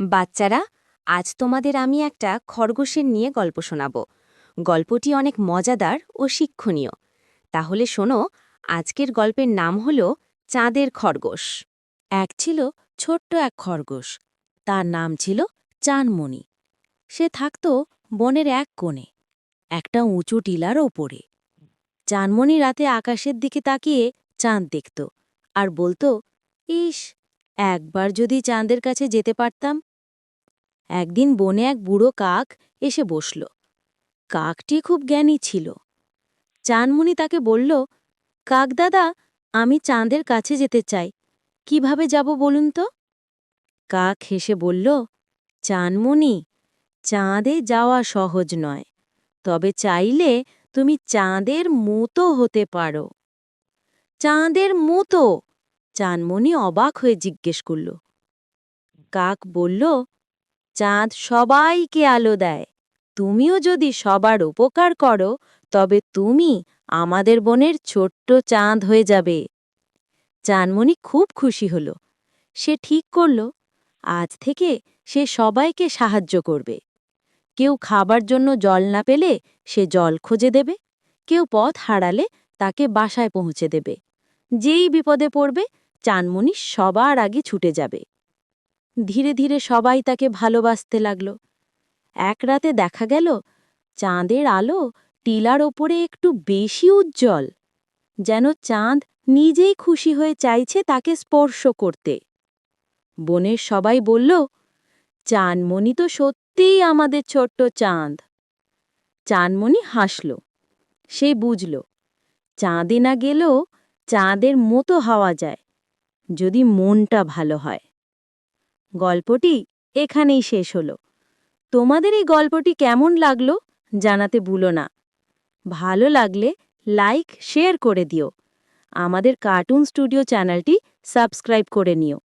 বাচ্চারা, আজ তোমাদের আমি একটা খরগোশের নিয়ে গল্প শোনাব। গল্পটি অনেক মজাদার ও শিক্ষণীয়। তাহলে শোনো, আজকের গল্পের নাম হল চাঁদের খরগোশ। এক ছিল ছোট্ট এক খরগোশ। তার নাম ছিল চানমণি সে থাকত বনের এক কোণে, একটা উঁচু টিলার ওপরে। চানমণি রাতে আকাশের দিকে তাকিয়ে চাঁদ দেখত আর বলতো, ইস, একবার যদি চাঁদের কাছে যেতে পারতাম একদিন বনে এক বুড়ো কাক এসে বসল। কাকটি খুব জ্ঞানী ছিল। চানমুনি তাকে বলল, কাক দাদা, আমি চাঁদের কাছে যেতে চাই। কীভাবে যাব বলুন তো? কাক হেসে বলল চানমুনি চাঁদে যাওয়া সহজ নয়। তবে চাইলে তুমি চাঁদের মতো হতে পারো। চাঁদের মতো? চানমণি অবাক হয়ে জিজ্ঞেস করল। কাক বলল চাঁদ সবাইকে আলো দেয়। তুমিও যদি সবার উপকার করো, তবে তুমি আমাদের বনের ছোট্ট চাঁদ হয়ে যাবে। চানমণি খুব খুশি হল। সে ঠিক করল। আজ থেকে সে সবাইকে সাহায্য করবে। কেউ খাবার জন্য জল না পেলে সে জল খুঁজে দেবে। কেউ পথ হারালে তাকে বাসায় পৌঁছে দেবে। যেই বিপদে পড়বে চানমণি সবার আগে ছুটে যাবে। ধীরে ধীরে সবাই তাকে ভালোবাসতে লাগল। এক রাতে দেখা গেল, চাঁদের আলো টিলার ওপরে একটু বেশি উজ্জ্বল। যেন চাঁদ নিজেই খুশি হয়ে চাইছে তাকে স্পর্শ করতে। বনের সবাই বলল চানমণি তো সত্যিই আমাদের ছোট্ট চাঁদ। চানমণি হাসল। সে বুঝল, চাঁদে না গেলেও চাঁদের মতো হওয়া যায়, যদি মনটা ভালো হয়। গল্পটি এখানেই শেষ হলো। তোমাদের এই গল্পটি কেমন লাগল জানাতে ভুলো না। ভালো লাগলে লাইক, শেয়ার করে দিও। আমাদের কার্টুন স্টুডিও চ্যানেলটি সাবস্ক্রাইব করে নিও।